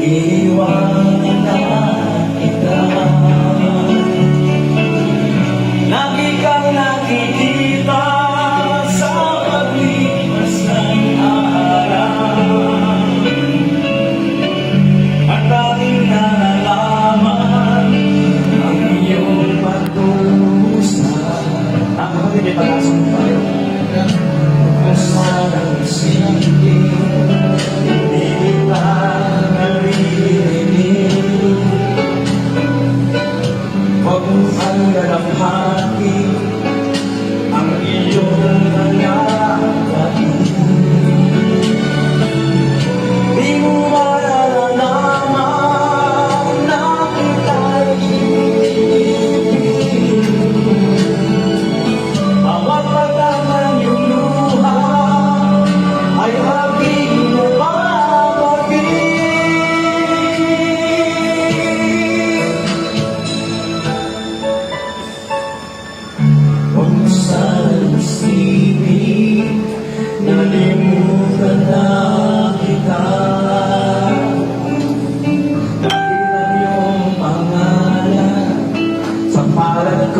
iniiwanan kita Lagi kang nakikita sa paglipas ng araw At tanging nalalaman ang iyong pagkusa Ang pag-asa mo tayo isipin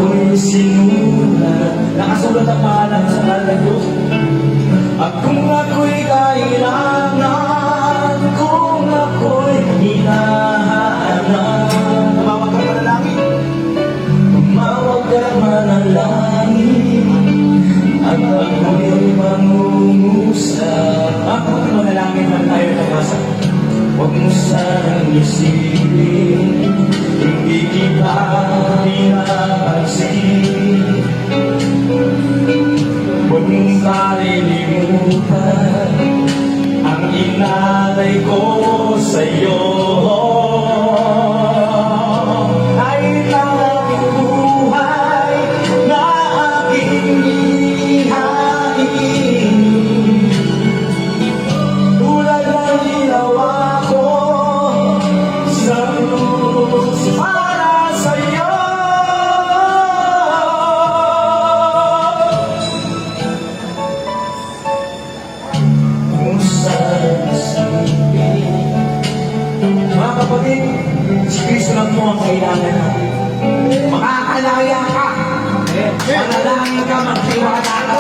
palad ko'y sinulat Nakasulat ang pangalan sa malayo At kung ako'y kailangan kalilimutan Ang inalay ko sa'yo. Kahit kapatid, si Kristo lang po ang kailangan natin. Makakalaya ka. Manalangin ka, magtiwala ka.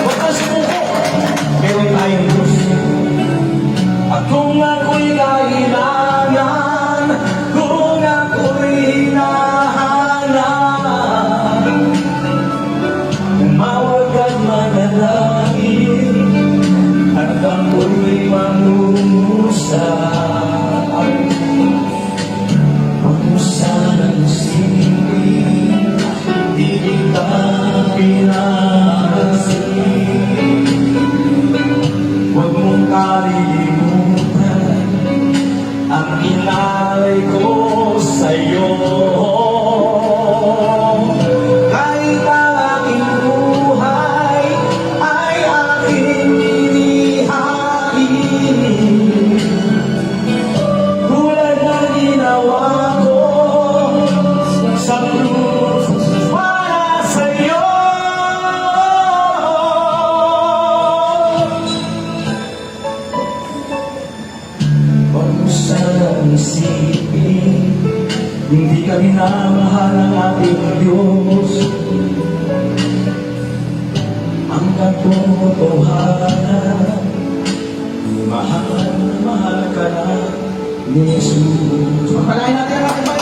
Huwag ka sumuko. passar. Hindi ka minamahal ng ating Diyos. Ang katotohanan Mahal na mahal ka na ni Jesus Pagpalain natin ang